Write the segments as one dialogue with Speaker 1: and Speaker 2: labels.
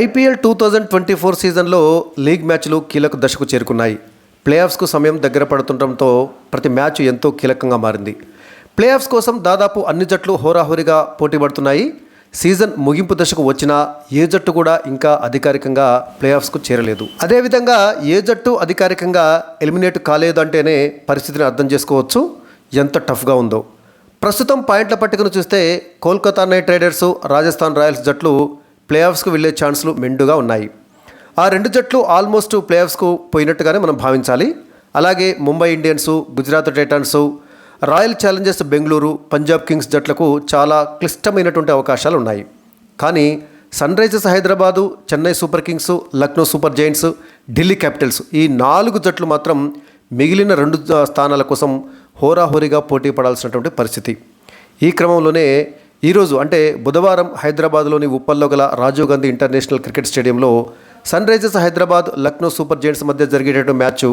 Speaker 1: IPL two thousand twenty four సీజన్లో league మ్యాచ్లు కీలక దశకు చేరుకున్నాయి. ప్లే ఆఫ్స్కు సమయం దగ్గర పడుతుండటంతో ప్రతి మ్యాచ్ ఎంతో కీలకంగా మారింది. ప్లే ఆఫ్స్ కోసం దాదాపు అన్ని జట్లు హోరాహోరీగా పోటీ పడుతున్నాయి సీజన్ ముగింపు దశకు వచ్చినా ఏ జట్టు కూడా ఇంకా అధికారికంగా ప్లే ఆఫ్స్కు చేరలేదు. అదేవిధంగా ఏ జట్టు అధికారికంగా ఎలిమినేట్ కాలేదు అంటేనే పరిస్థితిని అర్థం చేసుకోవచ్చు. ఎంత టఫ్గా ఉందో. ప్రస్తుతం పాయింట్ల పట్టికను చూస్తే Kolkata Knight Riders Rajasthan Royals జట్లు ప్లే ఆఫ్స్కు వెళ్ళే ఛాన్సులు మెండుగా ఉన్నాయి. ఆ రెండు జట్లు ఆల్మోస్ట్ ప్లే ఆఫ్స్కు పోయినట్టుగానే మనం భావించాలి. అలాగే Mumbai Indians Gujarat Titans Royal Challengers Bengaluru Punjab Kings జట్లకు చాలా క్లిష్టమైనటువంటి అవకాశాలు ఉన్నాయి. కానీ Sunrisers Hyderabad Chennai Super Kings Lucknow Super Giants Delhi Capitals ఈ నాలుగు జట్లు మాత్రం మిగిలిన రెండు స్థానాల కోసం హోరాహోరీగా పోటీ పడాల్సినటువంటి పరిస్థితి. ఈ క్రమంలోనే ఈరోజు అంటే బుధవారం హైదరాబాద్లోని ఉప్పల్లో గల రాజీవ్ గాంధీ ఇంటర్నేషనల్ క్రికెట్ స్టేడియంలో Sunrisers Hyderabad Lucknow Super Giants మధ్య జరిగేటటువంటి మ్యాచ్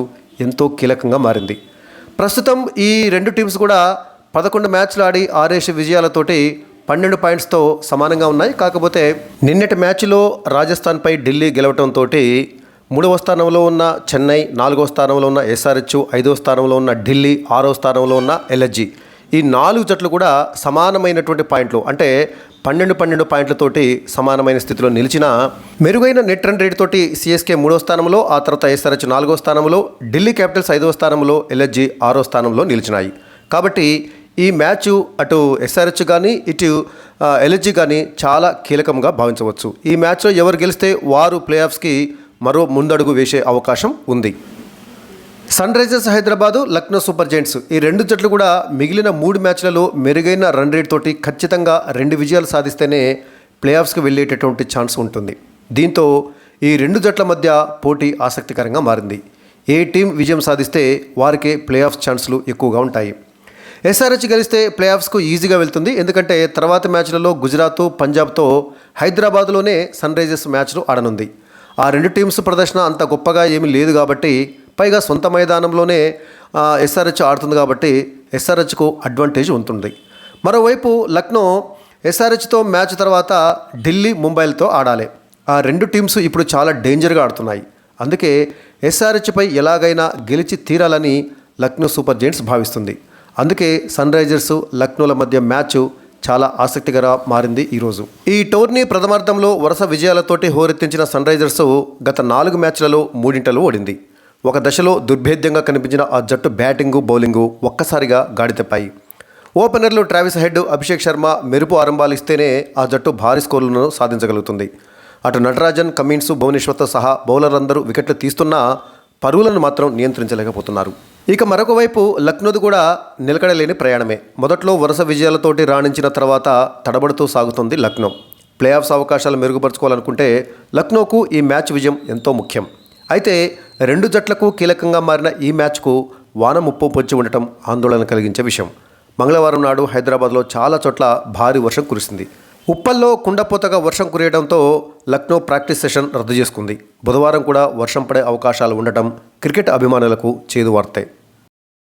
Speaker 1: ఎంతో కీలకంగా మారింది. ప్రస్తుతం ఈ రెండు టీమ్స్ కూడా పదకొండు మ్యాచ్లు ఆడి ఆరేసి విజయాలతోటి పన్నెండు పాయింట్స్తో సమానంగా ఉన్నాయి. కాకపోతే నిన్నటి మ్యాచ్లో రాజస్థాన్పై ఢిల్లీ గెలవడంతో మూడవ స్థానంలో ఉన్న చెన్నై నాలుగో స్థానంలో ఉన్న ఎస్ఆర్హెచ్ ఐదో స్థానంలో ఉన్న ఢిల్లీ ఆరో స్థానంలో ఉన్న ఎల్హెచ్జీ ఈ నాలుగు జట్లు కూడా సమానమైనటువంటి పాయింట్లు. అంటే పన్నెండు పన్నెండు పాయింట్లతోటి సమానమైన స్థితిలో నిలిచిన మెరుగైన నెట్ రన్ రేట్ తోటి సిఎస్కే మూడో స్థానంలో ఆ తర్వాత ఎస్ఆర్హెచ్ నాలుగో స్థానంలో ఢిల్లీ క్యాపిటల్స్ ఐదవ స్థానంలో ఎల్ఎస్జి ఆరో స్థానంలో నిలిచినాయి. కాబట్టి ఈ మ్యాచ్ అటు ఎస్ఆర్హెచ్ కానీ ఇటు ఎల్ఎస్జి కానీ చాలా కీలకంగా భావించవచ్చు. ఈ మ్యాచ్లో ఎవరు గెలిస్తే వారు ప్లే ఆఫ్స్కి మరో ముందడుగు వేసే అవకాశం ఉంది. Sunrisers Hyderabad Lucknow Super Giants. ఈ రెండు జట్లు కూడా మిగిలిన మూడు మ్యాచ్లలో మెరుగైన రన్ రేట్ తోటి ఖచ్చితంగా రెండు విజయాలు సాధిస్తేనే ప్లే ఆఫ్స్కి వెళ్ళేటటువంటి ఛాన్స్ ఉంటుంది. దీంతో ఈ రెండు జట్ల మధ్య పోటీ ఆసక్తికరంగా మారింది. ఏ టీం విజయం సాధిస్తే వారికే ప్లే ఆఫ్ ఛాన్సులు ఎక్కువగా ఉంటాయి. ఎస్ఆర్హెచ్ గెలిస్తే ప్లే ఆఫ్స్కు ఈజీగా వెళ్తుంది. ఎందుకంటే తర్వాత మ్యాచ్లలో గుజరాత్ పంజాబ్తో హైదరాబాద్లోనే సన్ రైజర్స్ మ్యాచ్లు ఆడనుంది. ఆ రెండు టీమ్స్ ప్రదర్శన అంత గొప్పగా ఏమీ లేదు కాబట్టి పైగా సొంత మైదానంలోనే ఎస్ఆర్హెచ్ ఆడుతుంది కాబట్టి ఎస్ఆర్హెచ్కు అడ్వాంటేజ్ ఉంటుంది. మరోవైపు లక్నో ఎస్ఆర్హెచ్తో మ్యాచ్ తర్వాత ఢిల్లీ ముంబైలతో ఆడాలి. ఆ రెండు టీమ్స్ ఇప్పుడు చాలా డేంజర్గా ఆడుతున్నాయి. అందుకే ఎస్ఆర్హెచ్పై ఎలాగైనా గెలిచి తీరాలని లక్నో సూపర్ జెయింట్స్ భావిస్తుంది. అందుకే సన్ రైజర్స్ లక్నోల మధ్య మ్యాచ్ చాలా ఆసక్తికరంగా మారింది ఈరోజు. ఈ టోర్నీ ప్రథమార్థంలో వరుస విజయాలతోటి హోరెత్తించిన సన్ రైజర్స్ గత నాలుగు మ్యాచ్లలో మూడింటలు ఓడింది. ఒక దశలో దుర్భేద్యంగా కనిపించిన ఆ జట్టు బ్యాటింగు బౌలింగు ఒక్కసారిగా గాడితెప్పాయి ఓపెనర్లు ట్రావిస్ హెడ్ అభిషేక్ శర్మ మెరుపు ఆరంభాలు ఇస్తేనే ఆ జట్టు భారీ స్కోర్లను సాధించగలుగుతుంది. అటు నటరాజన్ కమిన్స్ భువనేశ్వర్తో సహా బౌలర్లందరూ వికెట్లు తీస్తున్నా పరుగులను మాత్రం నియంత్రించలేకపోతున్నారు. ఇక మరొక వైపు లక్నోది కూడా నిలకడలేని ప్రయాణమే. మొదట్లో వరుస విజయాలతోటి రాణించిన తర్వాత తడబడుతూ సాగుతుంది లక్నో. ప్లే ఆఫ్స్ అవకాశాలు మెరుగుపరుచుకోవాలనుకుంటే లక్నోకు ఈ మ్యాచ్ విజయం ఎంతో ముఖ్యం. అయితే రెండు జట్లకు కీలకంగా మారిన ఈ మ్యాచ్కు వాన ముప్పు పొంచి ఉండటం ఆందోళన కలిగించే విషయం. మంగళవారం నాడు హైదరాబాద్లో చాలా చోట్ల భారీ వర్షం కురిసింది. ఉప్పల్లో కుండపోతగా వర్షం కురియడంతో లక్నో ప్రాక్టీస్ సెషన్ రద్దు చేసుకుంది. బుధవారం కూడా వర్షం పడే అవకాశాలు ఉండటం క్రికెట్ అభిమానులకు చేదు వార్తే.